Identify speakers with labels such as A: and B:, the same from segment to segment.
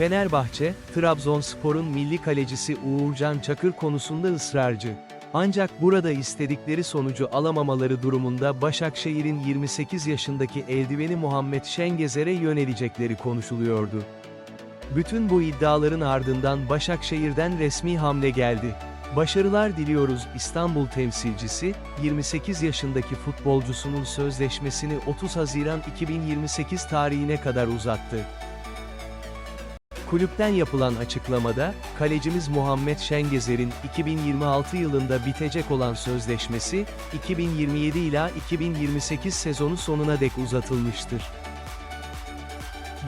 A: Fenerbahçe, Trabzonspor'un milli kalecisi Uğurcan Çakır konusunda ısrarcı. Ancak burada istedikleri sonucu alamamaları durumunda Başakşehir'in 28 yaşındaki eldiveni Muhammed Şengezer'e yönelecekleri konuşuluyordu. Bütün bu iddiaların ardından Başakşehir'den resmi hamle geldi. Başarılar diliyoruz İstanbul temsilcisi, 28 yaşındaki futbolcusunun sözleşmesini 30 Haziran 2028 tarihine kadar uzattı. Kulüpten yapılan açıklamada, kalecimiz Muhammed Şengezer'in 2026 yılında bitecek olan sözleşmesi, 2027 ila 2028 sezonu sonuna dek uzatılmıştır.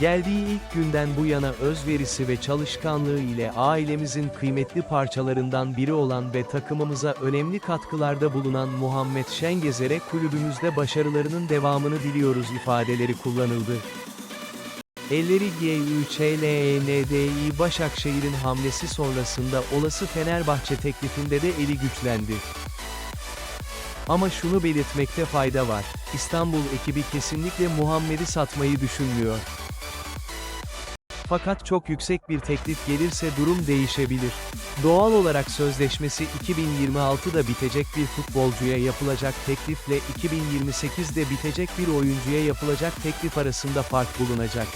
A: Geldiği ilk günden bu yana özverisi ve çalışkanlığı ile ailemizin kıymetli parçalarından biri olan ve takımımıza önemli katkılarda bulunan Muhammed Şengezer'e kulübümüzde başarılarının devamını diliyoruz ifadeleri kullanıldı. Elleri GÜÇLENDİ Başakşehir'in hamlesi sonrasında olası Fenerbahçe teklifinde de eli güçlendi. Ama şunu belirtmekte fayda var, İstanbul ekibi kesinlikle Muhammed'i satmayı düşünmüyor. Fakat çok yüksek bir teklif gelirse durum değişebilir. Doğal olarak sözleşmesi 2026'da bitecek bir futbolcuya yapılacak teklifle 2028'de bitecek bir oyuncuya yapılacak teklif arasında fark bulunacak.